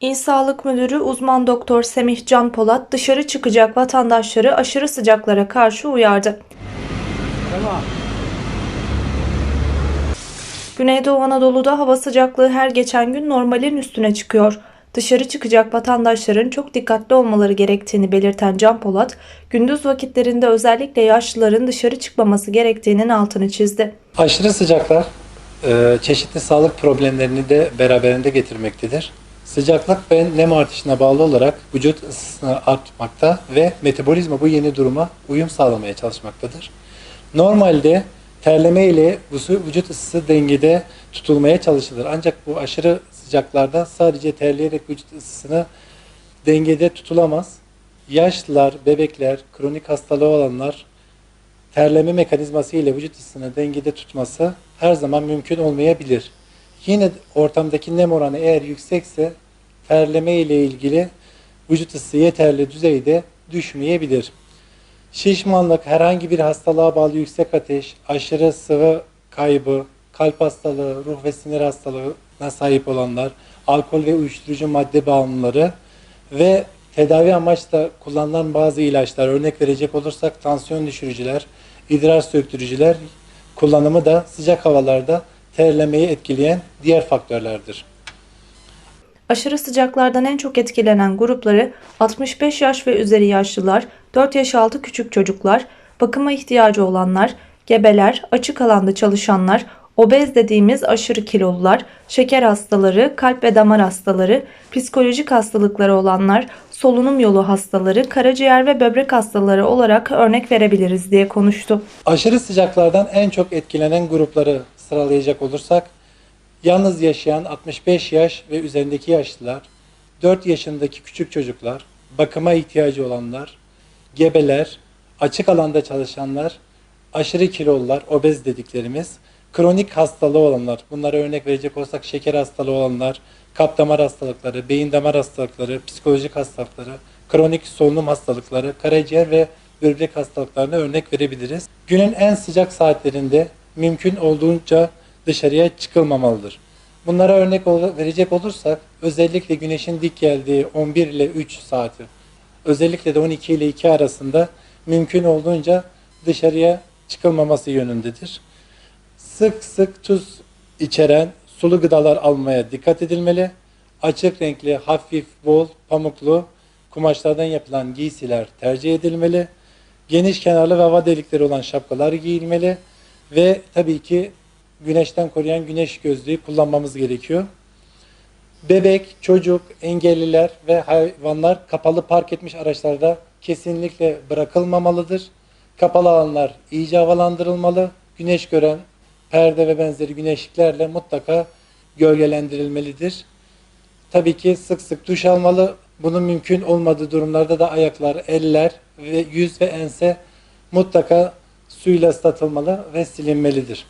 İl Sağlık Müdürü uzman doktor Semih Can Polat dışarı çıkacak vatandaşları aşırı sıcaklara karşı uyardı. Güneydoğu Anadolu'da hava sıcaklığı her geçen gün normalin üstüne çıkıyor. Dışarı çıkacak vatandaşların çok dikkatli olmaları gerektiğini belirten Can Polat, gündüz vakitlerinde özellikle yaşlıların dışarı çıkmaması gerektiğinin altını çizdi. Aşırı sıcaklar e, çeşitli sağlık problemlerini de beraberinde getirmektedir. Sıcaklık ve nem artışına bağlı olarak vücut ısısını artmakta ve metabolizma bu yeni duruma uyum sağlamaya çalışmaktadır. Normalde terleme ile vücut ısısı dengede tutulmaya çalışılır. Ancak bu aşırı sıcaklarda sadece terleyerek vücut ısısını dengede tutulamaz. Yaşlılar, bebekler, kronik hastalığı olanlar terleme mekanizması ile vücut ısısını dengede tutması her zaman mümkün olmayabilir. Yine ortamdaki nem oranı eğer yüksekse terleme ile ilgili vücut ısısı yeterli düzeyde düşmeyebilir. Şişmanlık, herhangi bir hastalığa bağlı yüksek ateş, aşırı sıvı kaybı, kalp hastalığı, ruh ve sinir hastalığına sahip olanlar, alkol ve uyuşturucu madde bağımlıları ve tedavi amaçla kullanılan bazı ilaçlar, örnek verecek olursak tansiyon düşürücüler, idrar söktürücüler kullanımı da sıcak havalarda terlemeyi etkileyen diğer faktörlerdir. Aşırı sıcaklardan en çok etkilenen grupları 65 yaş ve üzeri yaşlılar, 4 yaş altı küçük çocuklar, bakıma ihtiyacı olanlar, gebeler, açık alanda çalışanlar, obez dediğimiz aşırı kilolular, şeker hastaları, kalp ve damar hastaları, psikolojik hastalıkları olanlar, solunum yolu hastaları, karaciğer ve böbrek hastaları olarak örnek verebiliriz diye konuştu. Aşırı sıcaklardan en çok etkilenen grupları sıralayacak olursak, yalnız yaşayan 65 yaş ve üzerindeki yaşlılar, 4 yaşındaki küçük çocuklar, bakıma ihtiyacı olanlar, gebeler, açık alanda çalışanlar, aşırı kilolular, obez dediklerimiz, kronik hastalığı olanlar, bunlara örnek verecek olsak şeker hastalığı olanlar, kalp damar hastalıkları, beyin damar hastalıkları, psikolojik hastalıkları, kronik solunum hastalıkları, karaciğer ve böbrek hastalıklarına örnek verebiliriz. Günün en sıcak saatlerinde mümkün olduğunca dışarıya çıkılmamalıdır. Bunlara örnek verecek olursak özellikle güneşin dik geldiği 11 ile 3 saati, özellikle de 12 ile 2 arasında mümkün olduğunca dışarıya çıkılmaması yönündedir. Sık sık tuz içeren sulu gıdalar almaya dikkat edilmeli. Açık renkli, hafif, bol, pamuklu kumaşlardan yapılan giysiler tercih edilmeli. Geniş kenarlı ve hava delikleri olan şapkalar giyilmeli ve tabii ki güneşten koruyan güneş gözlüğü kullanmamız gerekiyor. Bebek, çocuk, engelliler ve hayvanlar kapalı park etmiş araçlarda kesinlikle bırakılmamalıdır. Kapalı alanlar iyice havalandırılmalı. Güneş gören perde ve benzeri güneşliklerle mutlaka gölgelendirilmelidir. Tabii ki sık sık duş almalı. Bunun mümkün olmadığı durumlarda da ayaklar, eller ve yüz ve ense mutlaka suyla ıslatılmalı ve silinmelidir.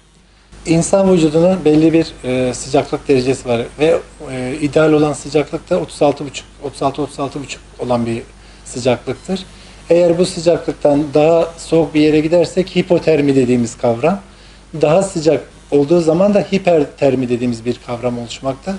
İnsan vücudunun belli bir e, sıcaklık derecesi var ve e, ideal olan sıcaklık da 36,5 36-36,5 olan bir sıcaklıktır. Eğer bu sıcaklıktan daha soğuk bir yere gidersek hipotermi dediğimiz kavram, daha sıcak olduğu zaman da hipertermi dediğimiz bir kavram oluşmakta.